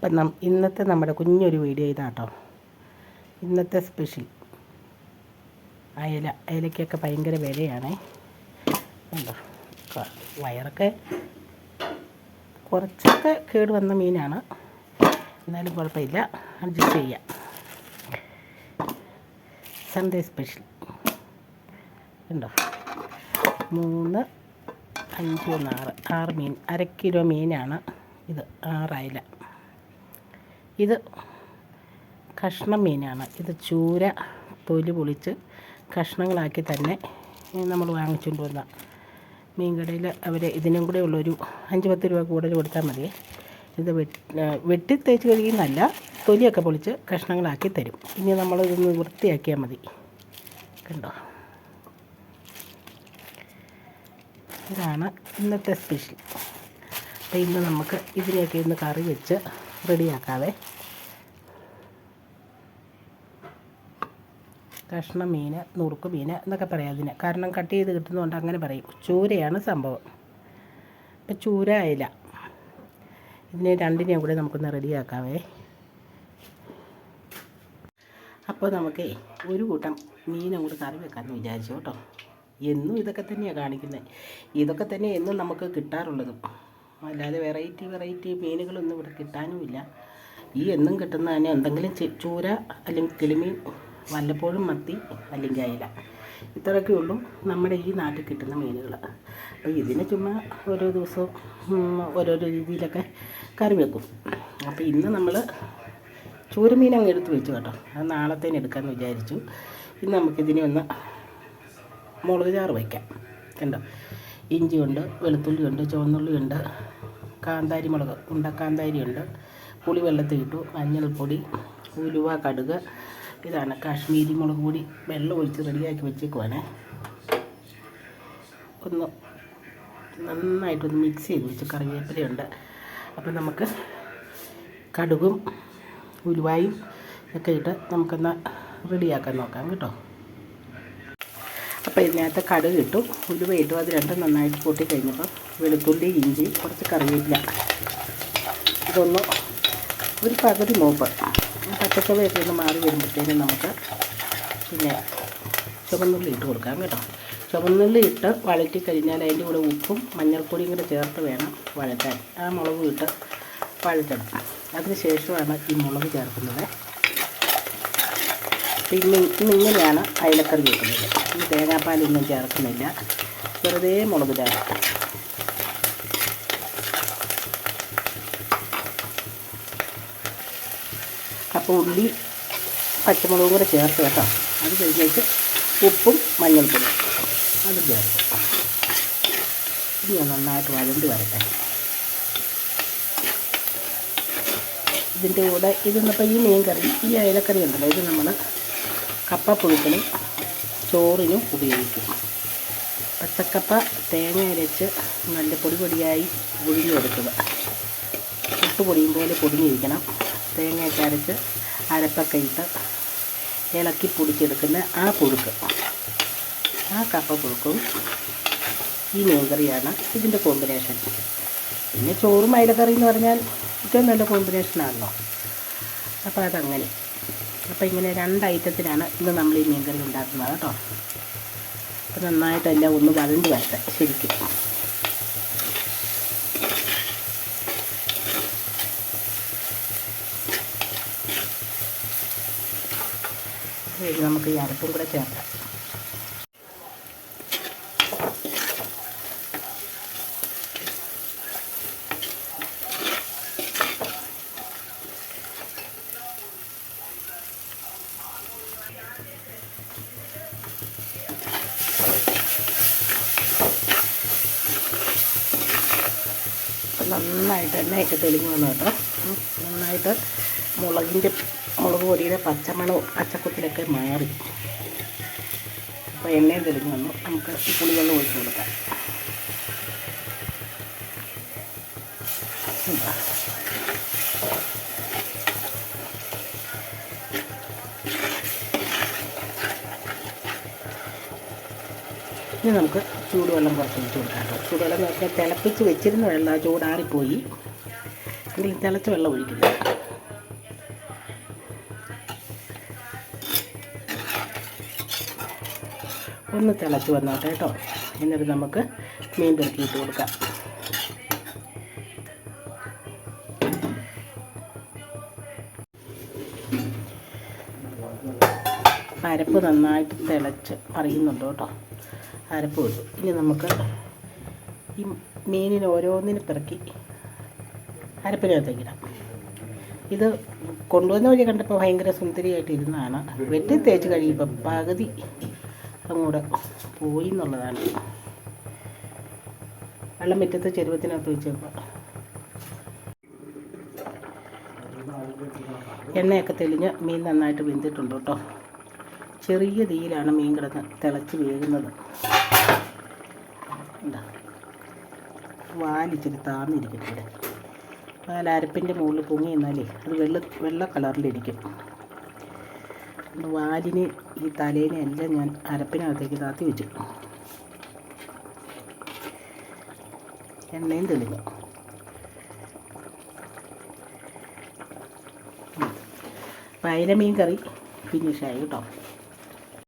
അപ്പം നം ഇന്നത്തെ നമ്മുടെ കുഞ്ഞൊരു വീഡിയോ ഇതാട്ടോ. ഇന്നത്തെ സ്പെഷ്യൽ. അയല അയലയ്ക്കൊക്കെ ഭയങ്കര വിലയാണേ. വയറൊക്കെ കുറച്ചൊക്കെ കേട് വന്ന മീനാണ്. എന്നാലും കുഴപ്പമില്ല. അഡ്ജസ്റ്റ് ചെയ്യാം. സൺഡേ സ്പെഷ്യൽ ഉണ്ടോ മൂന്ന് അഞ്ച് ഒന്ന് ആറ്. ആറ് മീൻ അര കിലോ മീനാണ് ഇത്. ആറയല ഇത് കഷ്ണം മീനാണ് ഇത് ചൂര തൊലി പൊളിച്ച് കഷ്ണങ്ങളാക്കി തന്നെ നമ്മൾ വാങ്ങിച്ചുകൊണ്ട് വന്ന മീൻകടയിൽ അവർ ഇതിനും കൂടെ ഉള്ളൊരു അഞ്ച് പത്ത് രൂപ കൂടുതൽ കൊടുത്താൽ മതി. ഇത് വെട്ടി തേച്ച് കഴിയുന്നല്ല തൊലിയൊക്കെ പൊളിച്ച് കഷ്ണങ്ങളാക്കി തരും. ഇനി നമ്മളിതൊന്ന് വൃത്തിയാക്കിയാൽ മതി. കണ്ടോ? ഇതാണ് ഇന്നത്തെ സ്പെഷ്യൽ. അപ്പോൾ ഇന്ന് നമുക്ക് ഇതിനെയൊക്കെ ഇന്ന് കറി വെച്ച് റെഡിയാക്കാവേ. കഷ്ണം മീൻ നുറുക്ക് മീൻ എന്നൊക്കെ പറയാം അതിന്. കാരണം കട്ട് ചെയ്ത് കിട്ടുന്നതുകൊണ്ട് അങ്ങനെ പറയും. ചൂരയാണ് സംഭവം. ഇപ്പം ചൂര അയില ഇതിനെ രണ്ടിനെയും കൂടെ നമുക്കൊന്ന് റെഡിയാക്കാവേ. അപ്പോൾ നമുക്ക് ഒരു കൂട്ടം മീനും കൂടെ കറി വെക്കാമെന്ന് വിചാരിച്ചു കേട്ടോ. എന്നും ഇതൊക്കെ തന്നെയാണ് കാണിക്കുന്നത് ഇതൊക്കെ തന്നെ എന്നും നമുക്ക് കിട്ടാറുള്ളതും. അല്ലാതെ വെറൈറ്റി വെറൈറ്റി മീനുകളൊന്നും ഇവിടെ കിട്ടാനുമില്ല. ഈ എന്നും കിട്ടുന്ന തന്നെ എന്തെങ്കിലും ചൂര അല്ലെങ്കിൽ കിളിമീൻ വല്ലപ്പോഴും മത്തി അല്ലെങ്കിൽ അയില. ഇത്രയൊക്കെ ഉള്ളൂ നമ്മുടെ ഈ നാട്ടിൽ കിട്ടുന്ന മീനുകൾ. അപ്പോൾ ഇതിനെ ചുമ്മാ ഓരോ ദിവസവും ഓരോരോ രീതിയിലൊക്കെ കറി വെക്കും. അപ്പോൾ ഇന്ന് നമ്മൾ ചൂരമീൻ അങ്ങ് എടുത്ത് വെച്ചു കേട്ടോ. അത് നാളത്തേന് എടുക്കാമെന്ന് വിചാരിച്ചു. ഇന്ന് നമുക്കിതിനെ ഒന്ന് മുളക് ചാറ് വയ്ക്കാം. കണ്ടോ? ഇഞ്ചിയുണ്ട് വെളുത്തുള്ളിയുണ്ട് ചുവന്നുള്ളിയുണ്ട് കാന്താരി മുളക് ഉണ്ട കാന്താരിയുണ്ട് പുളി വെള്ളത്തിൽ ഇട്ടു മഞ്ഞൾപ്പൊടി ഉലുവ കടുക് ഇതാണ് കാശ്മീരി മുളക് പൊടി വെള്ളം ഒഴിച്ച് റെഡിയാക്കി വെച്ചേക്കുവാണേ. ഒന്ന് നന്നായിട്ടൊന്ന് മിക്സ് ചെയ്ത് വെച്ച് കറിവേപ്പിലയുണ്ട്. അപ്പം നമുക്ക് കടുകും ഉലുവായും ഒക്കെ ഇട്ട് നമുക്കൊന്ന് റെഡിയാക്കാൻ നോക്കാം കേട്ടോ. അപ്പോൾ ഇതിനകത്ത് കടുക് ഇട്ടു. ഉലുവ ഇട്ടു അത് രണ്ടും നന്നായിട്ട് പൊട്ടി കഴിഞ്ഞപ്പോൾ വെളുത്തുള്ളി ഇഞ്ചി കുറച്ച് കറിവേപ്പില. ഇതൊന്ന് ഒരു പകുതി മൂപ്പ്. പച്ചക്കറിയൊക്കെ ഒന്ന് മാറി വരുമ്പോഴത്തേനും നമുക്ക് പിന്നെ ചുവന്നുള്ളി ഇട്ട് കൊടുക്കാം കേട്ടോ. ചുവന്നുള്ളി ഇട്ട് വഴറ്റി കഴിഞ്ഞാൽ അതിന്റെ കൂടെ ഉപ്പും മഞ്ഞൾപ്പൊടിയും കൂടെ ചേർത്ത് വേണം വഴറ്റാൻ. ആ മുളകും ഇട്ട് വഴറ്റണം. അതിന് ശേഷമാണ് ഈ മുളക് ചേർക്കുന്നത്. പിന്നെ ഇന്ന് ഇങ്ങനെയാണ് അയലക്കറി വെക്കുന്നത്. ഇന്ന് തേങ്ങാപ്പാലൊന്നും ചേർക്കുന്നില്ല. വെറുതെ മുളക് ചേർക്കും അപ്പോൾ ഉള്ളി പച്ചമുളകും കൂടെ ചേർത്ത് കേട്ടോ. അത് കഴിഞ്ഞിട്ട് ഉപ്പും മഞ്ഞൾപ്പൊടി. അത് ചേർക്കും. ഇനി നന്നായിട്ട് വഴണ്ടി വരട്ടെ. ഇതിന്റെ കൂടെ ഇതൊന്നിപ്പോൾ ഈ മീൻ കറി ഈ അയലക്കറി ഉണ്ടല്ലോ ഇത് നമ്മൾ കപ്പ പുഴുക്കലും ചോറിനും ഉപയോഗിക്കും പച്ചക്കപ്പ തേങ്ങ അരച്ച് നല്ല പൊടി പൊടിയായി പൊടിഞ്ഞെടുക്കുക ഉപ്പ് പൊടിയും പോലെ പൊടിഞ്ഞിരിക്കണം. തേങ്ങയൊക്കെ അരച്ച് അരപ്പൊക്കെ ഇട്ട് ഇളക്കി പൊടിച്ചെടുക്കുന്ന ആ പുഴുക്ക്. ആ കപ്പ പുഴുക്കും ഈ മീൻകറിയാണ് ഇതിന്റെ കോമ്പിനേഷൻ. പിന്നെ ചോറും അയലക്കറി എന്ന് പറഞ്ഞാൽ ഏറ്റവും നല്ല കോമ്പിനേഷനാണല്ലോ. അപ്പോൾ അതങ്ങനെ. അപ്പോൾ ഇങ്ങനെ രണ്ട് ഐറ്റത്തിനാണ് ഇന്ന് നമ്മൾ ഈ മീൻകറി ഉണ്ടാക്കുന്നത് കേട്ടോ. അപ്പോൾ നന്നായിട്ടെല്ലാം ഒന്ന് വഴണ്ട് വരട്ടെ ശരിക്കും. നമുക്ക് ഈ അരപ്പും കൂടെ ചേർക്കാം. നന്നായിട്ട് എണ്ണയൊക്കെ തെളിഞ്ഞു വന്നു കേട്ടോ. നന്നായിട്ട് മുളകിന്റെ മുളക് പൊടിയുടെ പച്ചമണവും പച്ചക്കുത്തിലൊക്കെ മാറി. അപ്പോൾ എണ്ണയും തെളിഞ്ഞു വന്നു. നമുക്ക് പുളിവെള്ളം ഒഴിച്ച് കൊടുക്കാം. ഇനി നമുക്ക് ചൂടുവെള്ളം കുറച്ച് ഒഴിച്ച് കൊടുക്കാം കേട്ടോ. ചൂടുവെള്ളം എന്ന് വെച്ചാൽ തിളപ്പിച്ച് വെച്ചിരുന്ന വെള്ളം ചൂടാറിപ്പോയി. ഇതിൽ തിളച്ച വെള്ളം ഒഴിക്കുന്നത് ഒന്ന് തിളച്ച് വന്നോട്ടെ കേട്ടോ. എന്നിട്ട് നമുക്ക് മീൻ പെറുക്കിയിട്ട് കൊടുക്കാം. പരപ്പ് നന്നായിട്ട് തിളച്ച് അറിയുന്നുണ്ട് കേട്ടോ. അരപ്പ് ഇട്ടു ഇനി നമുക്ക് ഈ മീനിന് ഓരോന്നിന് പിറക്കി അരപ്പിനകത്തേക്കിടാം ഇത് കൊണ്ടുവന്ന വഴി കണ്ടപ്പോൾ ഭയങ്കര സുന്ദരിയായിട്ട് ഇരുന്നതാണ് വെട്ടി തേച്ച് കഴിയുമ്പോൾ പകുതി അങ്ങോട്ട് പോയി എന്നുള്ളതാണ്. വെള്ളം മുറ്റത്ത് ചെരുവത്തിനകത്ത് വെച്ചപ്പോൾ എണ്ണയൊക്കെ തെളിഞ്ഞ് മീൻ നന്നായിട്ട് വെന്തിട്ടുണ്ട് കേട്ടോ. ചെറിയ തീയിലാണ് മീൻ കിടന്ന് തിളച്ച് വേകുന്നത്. വാലിച്ചിരി താന്നിരിക്കും ഇവിടെ. അരപ്പിന്റെ മുകളിൽ പൊങ്ങി നിന്നാലേ അത് വെള്ള വെള്ള കളറിലിരിക്കും വാലിന് ഈ തലേനെ എല്ലാം ഞാൻ അരപ്പിനകത്തേക്ക് താത്തി വെച്ചു. എണ്ണയും തെളിഞ്ഞു. പൈല മീൻ കറി ഫിനിഷായി കേട്ടോ.